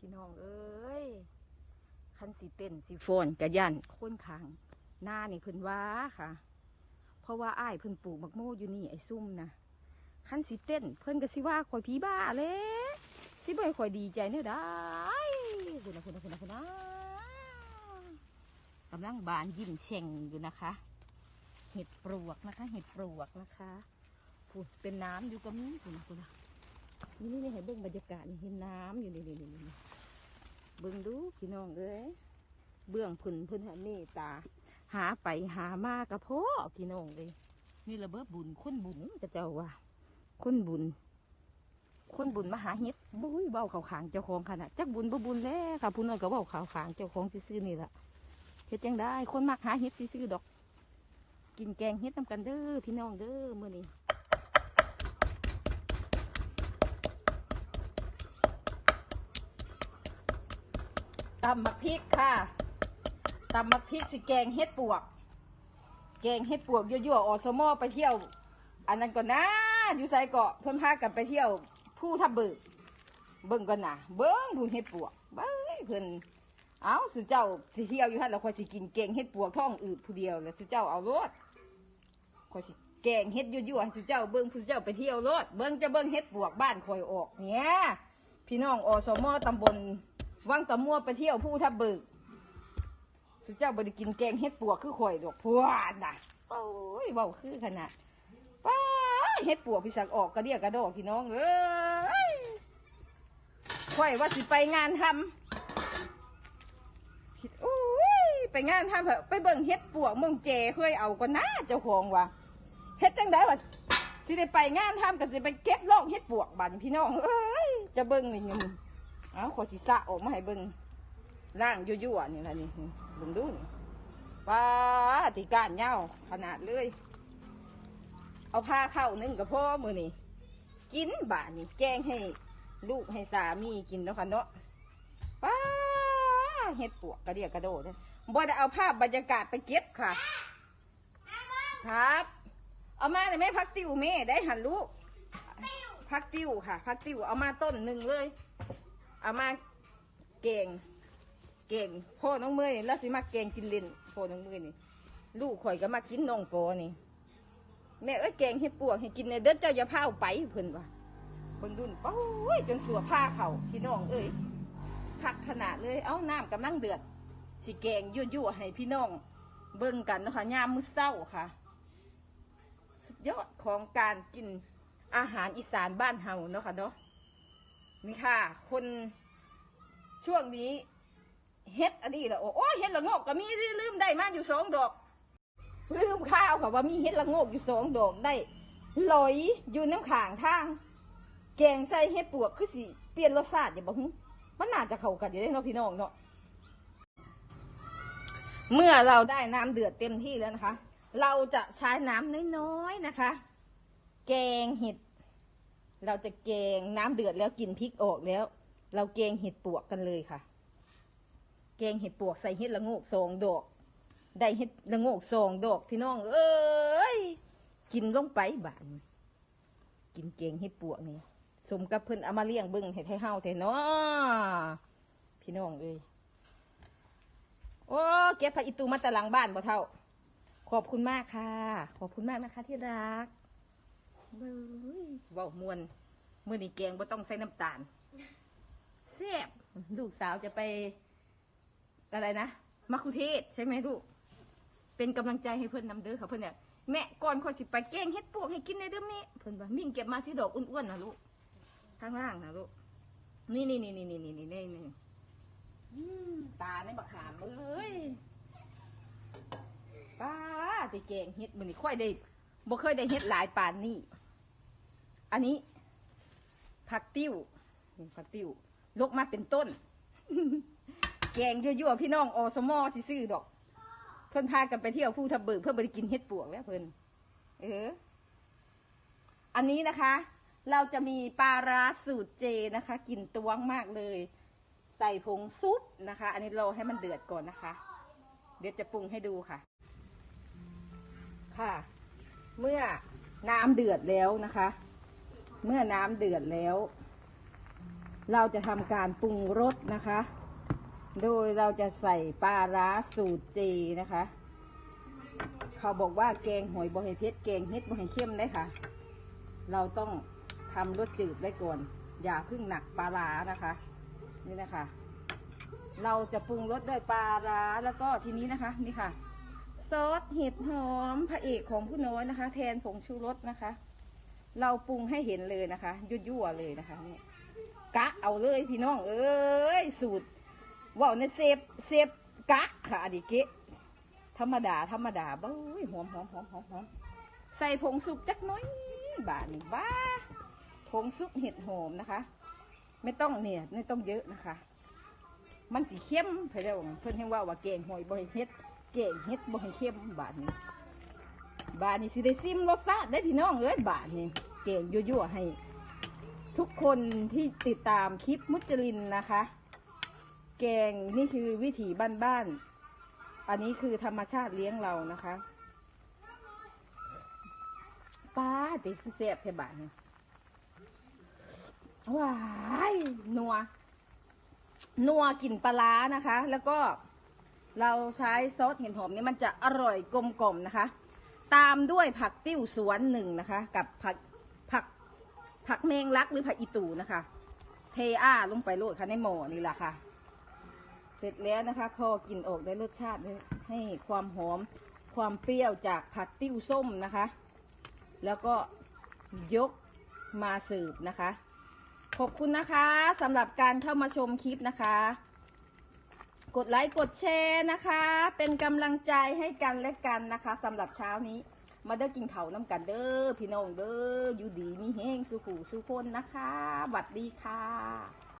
พี่น้องเอ้ยคันสีเต้นสีฟอนกระยันโค้นขางหน้านี่เพิ่นว่าค่ะ เพราะว่าอ้ายเพิ่นปลูกมักโมอยู่นี่ไอ้ซุ่มนะคันสีเต้น เพิ่นก็สิว่าข่อยผีบ้าเลยสิบ่ให้ข่อยดีใจเนี่ยได้คุณนะคุณนะคุณนะคุณนะกำลังบานยิ้มแฉ่งอยู่นะคะ เห็ดปลวกนะคะ เห็ดปลวกนะคะเป็นน้ำอยู่กับนี้คุณนะคุณนะ นี่นี่นี่ให้เบิ่งบรรยากาศนี่เห็นน้ำอยู่นี่นี่นี่นี่เบิ่งดูพี่น้องเอ้ยเบื้องพุ่นพุ่นหาเมตตา หาไปหามากระเพาะพี่น้องเลยนี่ระเบิดบุญคนบุญกระเจ้าว่าคนบุญคนบุญมหาเฮ็ดบุ้ยเบาเขาขางเจ้าของขนาดจักบุญบ่บุญแล้วค่ะผู้น้อยก็เบาเขาขางเจ้าของซื่อนี่แหละเฮ็ดจังได้ คนมักหาเฮ็ดซื่อดอก กินแกงเฮ็ดนำกันเด้อพี่น้องเด้อมื้อนี้ ตำมักพริกค่ะตำมักพริกสิแกงเฮ็ดปวก แกงเฮ็ดปวกยั่วๆออสมอไปเที่ยว อันนั้นก่อนนะอยู่ไซเกาะเพิ่นพากันไปเที่ยวผู้ทับเบิกเบิ่งก่อนนะเบิ่งผู้เฮ็ดปวกเบิ่งเพิ่นเอาสุเจ้าสิเที่ยวอยู่หั่นแล้วค่อยสิกินแกงเฮ็ดปวกท้องอืดผู้เดียวแล้วสุเจ้าเอารถคอยสิแกงเฮ็ดยั่วๆให้สุเจ้าเบิ่งผู้เจ้าไปเที่ยวรถเบิ่งจะเบิ่งเฮ็ดปวกบ้านข่อยออกเนี่ยพี่น้องอสมตำบล วังตะมัวไปเที่ยวผู้ทับเบิก สุเจ้าบไดิกินแกงเฮ็ดปวกคือข่อยดอกพวดน่ะโอ้ยเบาคือขนาดป้าเฮ็ดปวกพี่สักออกกระเดียกระโดดพี่น้องเอ้ยข่อยว่าสิไปงานทำโอ้ยไปงานทำเถอะไปเบิ่งเฮ็ดปวกเมืองเจเคยเอาก็น่าเจ้าของว่ะเฮ็ดจังได้วะสิได้ไปงานทำก็สิไปเก็บลอกเฮ็ดปวกบัดพี่น้องเอ้ยจะเบิ่งนี่ยัง เอาขอสิสะออกมาให้เบิ่งร่างยั่วๆนี่ละนี่เบิ่งดูนี่ป้าติกานเหย้าขนาดเลย เอาผ้าเข้านึ่งกับพ่อมือนี่กินบานี่แกงให้ลูกให้สามีกินแล้วค่ะเนาะป้าเฮ็ดปวกกระเดียกกระโดดบ่ได้เอาภาพบรรยากาศไปเก็บค่ะ ครับ เอามาเลยแม่พักติวแม่ได้หันลูกพักติวค่ะ พักติวเอามาต้นหนึ่งเลย เอามาเก่ง เก่งพ่อน้องเมยแล้วสิมาเก่งกินเล่นพ่อน้องเมยนี่ ลูกข่อยก็มากินน้องโปนี่ แม่เอ้ยเก่งให้ปวกให้กินในเด้อเจ้าอย่าพาเอาไปเพิ่นว่ะเพิ่นดุนโอ้ยจนสัวผ้าเขาพี่น้องเอ้ยคักขนาดเลย เอาน้ำกำลังเดือดสิแกงยั่วๆให้พี่น้อง เบิ่งกันเนาะคะยามมื้อเช้าค่ะ สุดยอดของการกินอาหารอีสานบ้านเฮาเนาะค่ะเนาะ นี่ค่ะ คนช่วงนี้เฮ็ดอันนี้แหละโอ้โอเฮ็ดละงกก็มีที่ลืมได้มาอยู่สองดอกลืมข้าวค่ะว่ามีเฮ็ดละงกอยู่สองดอกได้ลอยอยู่น้ำขางทาง แกงใส่เฮ็ดปวกคือสิเปลี่ยนรสชาติอย่าบอกหึมันน่าจะเข้ากันอยู่ได้เนาะพี่น้องเนาะเมื่อเราได้น้ำเดือดเต็มที่แล้วนะคะ เราจะใช้น้ำน้อยๆนะคะ แกงเห็ด เราจะแกงน้ำเดือดแล้วกินพริกออกแล้ว เราแกงเห็ดปวกกันเลยค่ะแกงเห็ดปวกใส่เห็ดละโงกสองดอก ได้เห็ดละโงกสองดอกพี่น้อง เอ้ยกินลงไปบานกินแกงเห็ดปวกนี่สมกับเพิ่นเอามาเลี้ยงบึงให้ไทเฮาแท้เนาะพี่น้องเอ้ยโอ้เก็บผักอีตูมาแต่หลังบ้านบ่เท่า ขอบคุณมากค่ะ ขอบคุณมากนะคะที่รักเบ้ย เว้ามวนมื่อนี้แกงบ่ต้องใส่น้ำตาลแซ่บลูกสาวจะไป อะไรนะมัคคุเทศใช่ไหมลูก เป็นกำลังใจให้เพื่อนนำเด้อค่ะเพื่อนเนี่ยแม่ก่อนคอยสิไปแกงเฮ็ดปวกให้กินในเด้อแม่เพื่อนว่ามิ่งเก็บมาสิดอกอ้วนๆนะลูกข้างล่างนะลูกนี่นี่นี่นี่นี่นี่นี่นี่นี่ตาในบักขามเอ้ยป้าติแกงเฮ็ดมันนี่ค่อยได้บ่เคยได้เฮ็ดหลายปานนี้ อันนี้ ผักติ้วผักติ้วลกมาเป็นต้น แกงยั่วๆพี่น้องอสมอสิซื้อดอก เพิ่อนพากันไปเที่ยวผู้ทับเบิกเพื่อไปกินเฮ็ดปวกแล้วเพิ่อนเออ อันนี้นะคะ เราจะมีปลาร้าสูตรเจนะคะกลิ่นตวงมากเลย ใส่ผงซุปนะคะ อันนี้เราให้มันเดือดก่อนนะคะ เดี๋ยวจะปรุงให้ดูค่ะ ค่ะ เมื่อน้ำเดือดแล้วนะคะ เมื่อน้ำเดือดแล้ว เราจะทำการปรุงรสนะคะ โดยเราจะใส่ปลาร้าสูตรเจนะคะ เขาบอกว่าแกงหอยบอให้เผ็ดแกงเฮ็ดบอให้เข้มได้ค่ะ เราต้องทำรสจืดไว้ก่อน อย่าเพิ่งหนักปลาร้านะคะ นี่นะคะ เราจะปรุงรสด้วยปลาร้าแล้วก็ทีนี้นะคะ นี่ค่ะ ซอสเห็ดหอมพระเอกของผู้น้อยนะคะ แทนผงชูรสนะคะ เราปรุงให้เห็นเลยนะคะ ยั่วๆเลยนะคะนี่กะเอาเลยพี่น้อง เอ้ยสูตรว่าวในเซฟเซฟกะค่ะอดีเกะธรรมดา ธรรมดาบ้ยหอมหอมหอมหอมหอมใส่ผงสุกจักน้อยบาทนี่บ้าผงซุปเห็ดหอมนะคะ ไม่ต้องเนี่ยไม่ต้องเยอะนะคะ มันสีเข้มเพื่อนเพื่อนเห็นว่าว่าเก่งหอยบ่ให้เฮ็ดเก่งเฮ็ดบ่ให้เข้มบาทนี้ บาทนี้สิได้ซิมรสชาติได้พี่น้องเอ้ยบาทนี้เก่งยั่วๆให้ ทุกคนที่ติดตามคลิปมุจลินนะคะ แกงนี่คือวิถีบ้านๆอันนี้คือธรรมชาติเลี้ยงเรานะคะป้าติคือแซ่บแท่บาทนี้ว้ายนัวนัวกลิ่นปลาร้านะคะ แล้วก็เราใช้ซอสเห็ดหอมนี่มันจะอร่อยกลมกล่อมนะคะ ตามด้วยผักติ้วสวนหนึ่งนะคะ กับผักผักผักเมงลักหรือผักอีตูนะคะ เทอ้าลงไปโรดค่ะในหม้อนี่แหละค่ะ เสร็จแล้วนะคะ พอกินออกได้รสชาติให้ความหอมความเปรี้ยวจากผักติ้วส้มนะคะ แล้วก็ยกมาเสิร์ฟนะคะ ขอบคุณนะคะสำหรับการเข้ามาชมคลิปนะคะ กดไลค์กดแชร์นะคะ เป็นกำลังใจให้กันและกันนะคะสำหรับเช้านี้ มาเด้อกินเขาน้ำกันเด้อพี่น้องเด้ออยู่ดีมีแห้งสุขูสุคนนะคะหวัดดีค่ะ